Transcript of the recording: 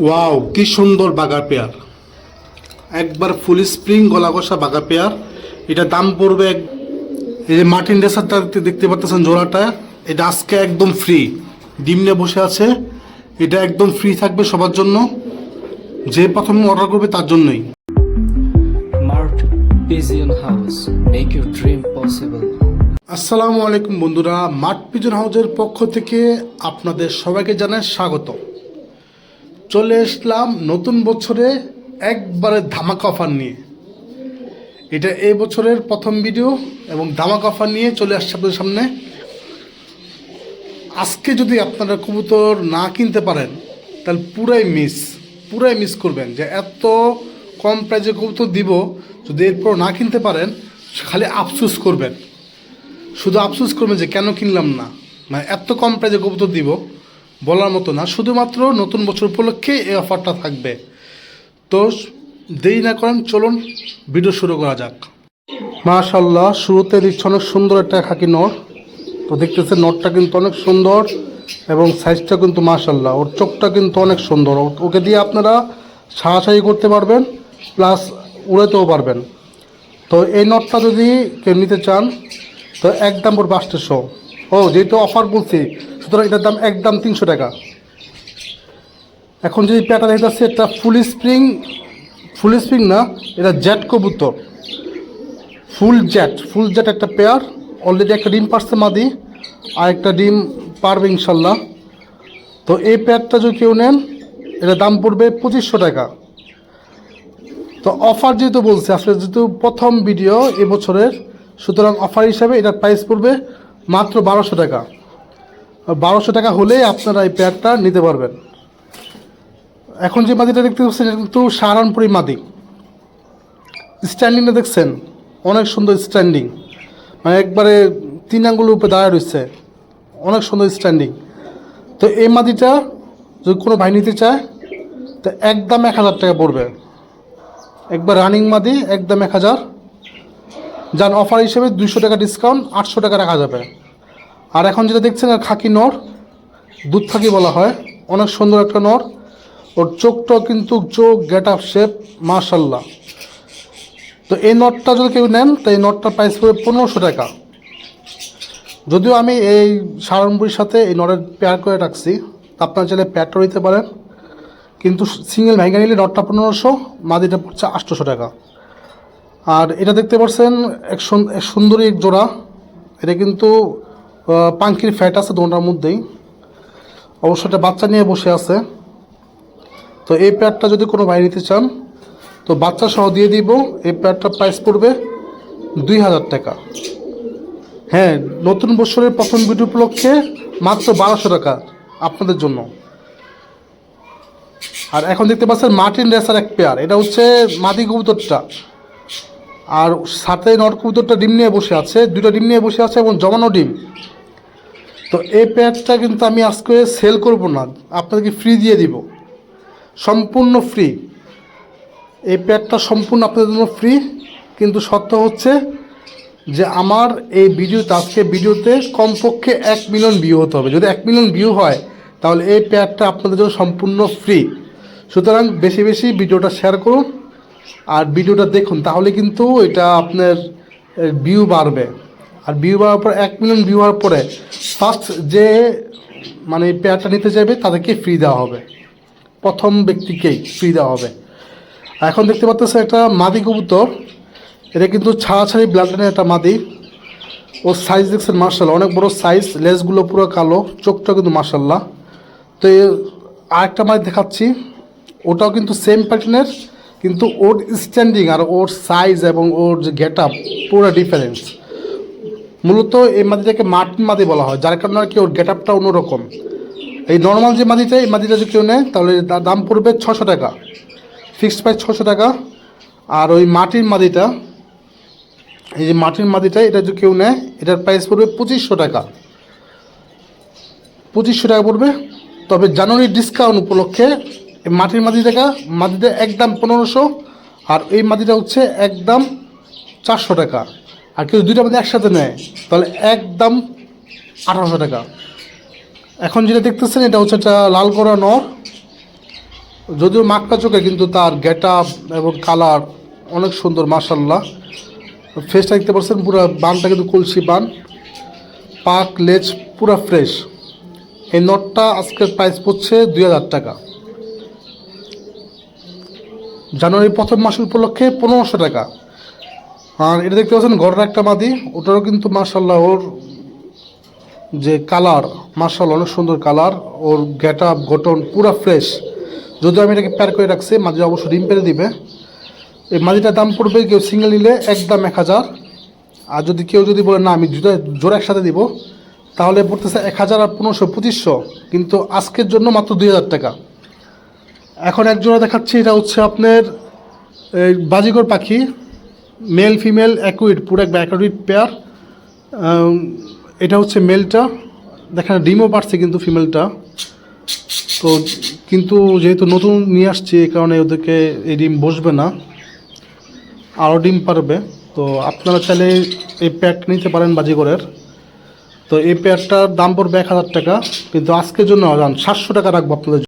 Wow কি সুন্দর বাগা pair. একবার ফুল স্প্রিং গলা কষা বাগা পেয়ার। এটা দাম পড়বে এক এই যে মার্টিন রেসারটা দেখতে- দেখতে পাচ্ছেন জোড়াটা এটা আজকে একদম ফ্রি ডিম নিয়ে বসে আছে। এটা একদম ফ্রি থাকবে সবার জন্য। যে প্রথম অর্ডার করবে তার জন্যই. আসসালামু আলাইকুম বন্ধুরা মাঠ পিজন হাউসের পক্ষ থেকে আপনাদের সবাইকে জানাই স্বাগত চলে আসলাম নতুন বছরে একবারে ধামাকা অফার নিয়ে। এটা এই বছরের প্রথম ভিডিও এবং ধামাকা অফার নিয়ে চলে আসছে আপনাদের সামনে। আজকে যদি আপনারা কবুতর না কিনতে পারেন, তাহলে পুরাই মিস পুরাই মিস করবেন যে এত কম প্রাইজে কবুতর দিব, যদি এরপর না কিনতে পারেন, খালি আফসোস করবেন। শুধু আফসোস করবেন যে কেন কিনলাম না? মানে এত কম প্রাইজে কবুতর দিব বলার মতো না। শুধুমাত্র নতুন বছর উপলক্ষে এই অফারটা থাকবে। তো দেরি না করেন, চলুন ভিডিও শুরু করা যাক। মাশাল্লাহ শুরুতে দিচ্ছে অনেক সুন্দর একটা খাকি নট তো দেখতেছে নটটা কিন্তু অনেক সুন্দর এবং সাইজটা কিন্তু মাশাল্লাহ ওর চোখটা কিন্তু অনেক সুন্দর। ওকে দিয়ে আপনারা সাহায্য করতে পারবেন প্লাস উড়াতেও পারবেন। তো এই নটটা যদি কেউ নিতে চান, তো একদম ওর বাস্টেশো ও, যেহেতু অফার বলছি সুতরাং এটার দাম একদম তিনশো টাকা। এখন যদি প্যাটা দেখতেছে এটা ফুল স্প্রিং ফুল স্প্রিং না, এটা জ্যাট কবুতর। ফুল জ্যাট ফুল জ্যাট একটা পেয়ার অলরেডি একটা ডিম পারছে মাদি, আর একটা ডিম পারবে ইনশাল্লাহ। তো এই পেয়ারটা যদি কেউ নেন এটা দাম পড়বে পঁচিশশো টাকা। তো অফার যেহেতু বলছে, আসলে যেহেতু প্রথম ভিডিও এবছরের, সুতরাং অফার হিসাবে এটার প্রাইস পড়বে মাত্র বারোশো টাকা। বারোশো টাকা হলেই আপনারা এই পেয়ারটা নিতে পারবেন। এখন যে মাদিটা দেখতে পাচ্ছেন, এটা কিন্তু সাহারানপুরি মাদি। স্ট্যান্ডিংটা দেখছেন, অনেক সুন্দর স্ট্যান্ডিং মানে একবারে তিন আঙ্গুলের উপরে দাঁড়ায় রয়েছে, অনেক সুন্দর স্ট্যান্ডিং তো এই মাদিটা যদি কোনো ভাই নিতে চায়, তো একদম এক হাজার টাকা পড়বে। একবার রানিং মাদি, একদম এক হাজার। যার অফার হিসেবে দুশো টাকা ডিসকাউন্ট আটশো টাকা রাখা যাবে। আর এখন যেটা দেখছেন, আর খাকি নর, দুধ খাকি বলা হয়, অনেক সুন্দর একটা নর। ওর চোখটা কিন্তু চোখ গেট আপ শেপ মার্শাল্লাহ তো এই নটটা যদি কেউ নেন, তো এই নটটার প্রাইস পড়বে পনেরোশো টাকা। যদিও আমি এই সারানপুরির সাথে এই নটের পেয়ার করে রাখছি আপনারা চাইলে পেয়ারটা নিতে পারেন। কিন্তু সিঙ্গেল ভেঙে নিলে নটটা পনেরোশো, মাদিটা পড়ছে আটশোশো টাকা। আর এটা দেখতে পাচ্ছেন, এক সুন- এক সুন্দরী এক জোড়া। এটা কিন্তু পাঙ্কির ফ্যাট আছে দোনটার মধ্যেই। অবশ্য এটা বাচ্চা নিয়ে বসে আছে। তো এই প্যাডটা যদি কোনো ভাই নিতে চান, তো বাচ্চা সহ দিয়ে দিব। এই প্যাডটার প্রাইস পড়বে দুই হাজার টাকা। হ্যাঁ নতুন বছরের প্রথম ভিডিও উপলক্ষে মাত্র বারোশো টাকা আপনাদের জন্য। আর এখন দেখতে পাচ্ছেন মার্টিন রেসার এক পেয়ার এটা হচ্ছে মাদি কবুতরটা। আর সাথে নট কবুতরটা ডিম নিয়ে বসে আছে। দুটো ডিম নিয়ে বসে আছে এবং জমানো ডিম। তো এই প্যাডটা কিন্তু আমি আজকে সেল করব না, আপনাদেরকে ফ্রি দিয়ে দিব। সম্পূর্ণ ফ্রি এই প্যাডটা সম্পূর্ণ আপনাদের জন্য ফ্রি কিন্তু সত্য হচ্ছে যে আমার এই ভিডিওতে, আজকে ভিডিওতে কমপক্ষে এক মিলিয়ন ভিউ হতে হবে। যদি এক মিলিয়ন ভিউ হয়, তাহলে এই প্যাডটা আপনাদের জন্য সম্পূর্ণ ফ্রি সুতরাং বেশি বেশি ভিডিওটা শেয়ার করুন, আর ভিডিওটা দেখুন, তাহলে কিন্তু এটা আপনার ভিউ বাড়বে। আর ভিউ বাড়ার পর এক মিলিয়ন ভিউ হওয়ার পরে ফার্স্ট যে মানে পেয়ারটা নিতে চাইবে তাদেরকে ফ্রি দেওয়া হবে। প্রথম ব্যক্তিকেই ফ্রি দেওয়া হবে। এখন দেখতে পাচ্ছেন একটা মাদি কবুতর। এটা কিন্তু ছাড়াছাড়ি ব্লাডের একটা মাদি। ওর সাইজ দেখছেন মার্শাল্লাহ অনেক বড় সাইজ লেজগুলো পুরো কালো চোখটা কিন্তু মার্শাল্লাহ তো আরেকটা মাদি দেখাচ্ছি, ওটাও কিন্তু সেম প্যাটার্নের কিন্তু ওর স্ট্যান্ডিং আর ওর সাইজ এবং ওর যে গেট আপ পুরো ডিফারেন্স মূলত এই মাদিটাকে মার্টিন মাদি বলা হয়, যার কারণে আর কি ওর গেট আপটা অন্যরকম। এই নর্মাল যে মাদিটা, এই মাদিটা যদি কেউ নেয়, তাহলে দাম পড়বে ছশো টাকা। ফিক্সড প্রাইস ছশো টাকা। আর ওই মাটির মাদিটা, এই যে মাটির মাদিটা, এটা যদি কেউ নেয়, এটার প্রাইস পড়বে পঁচিশশো টাকা। পঁচিশশো টাকা পড়বে। তবে জানুয়ারির ডিসকাউন্ট উপলক্ষে এই মাটির মাদি টাকা মাদিটা একদম পনেরোশো, আর এই মাদিটা হচ্ছে একদম চারশো টাকা। আর কেউ দুইটা মাদি একসাথে নেয়, তাহলে একদম আঠারোশো টাকা। এখন যেটা দেখতেছেন, এটা হচ্ছে একটা লাল করা নর। যদিও মাক্কা চোখে, কিন্তু তার গেট এবং কালার অনেক সুন্দর মাসাল্লাহ ফ্রেশটা দেখতে পাচ্ছেন, পুরো বানটা কিন্তু কলসি বান। পাক, লেজ পুরো ফ্রেশ এই নটটা আজকের প্রাইস পড়ছে দুই হাজার টাকা। জানুয়ারি প্রথম মাস উপলক্ষে পনেরোশো টাকা। আর এটা দেখতে পাচ্ছেন ঘরের একটা মাদি, ওটারও কিন্তু মার্শাল্লাহ ওর যে কালার মার্শাল অনেক সুন্দর কালার, ওর গেট আপ গঠন পুরো ফ্রেশ। যদিও আমি এটাকে প্যার করে রাখছি মাঝে অবশ্যই ডিম পেরে দিবে। এই মাদিটার দাম পড়বে কেউ সিঙ্গেল নিলে একদম এক হাজার। আর যদি কেউ যদি বলে, না, আমি জুতো জোড়া একসাথে দিব, তাহলে পড়তেছে এক হাজার আর পনেরোশো, পঁচিশশো। কিন্তু আজকের জন্য মাত্র দুই হাজার টাকা। এখন এক জোড়া দেখাচ্ছি, এটা হচ্ছে আপনার এই বাজিকর পাখি। মেল ফিমেল অ্যাকুইড পুরো এক অ্যাকুইড পেয়ার এটা হচ্ছে মেলটা দেখেন, ডিমও পারছে কিন্তু ফিমেলটা তো কিন্তু যেহেতু নতুন নিয়ে আসছি, এই কারণে ওদেরকে এই ডিম বসবে না। আরও ডিম পারবে। তো আপনারা চাইলে এই প্যাক নিতে পারেন বাজিগরের। তো এই পেয়ারটার দাম পড়বে এক হাজার টাকা। কিন্তু আজকের জন্য সাতশো টাকা রাখব আপনাদের।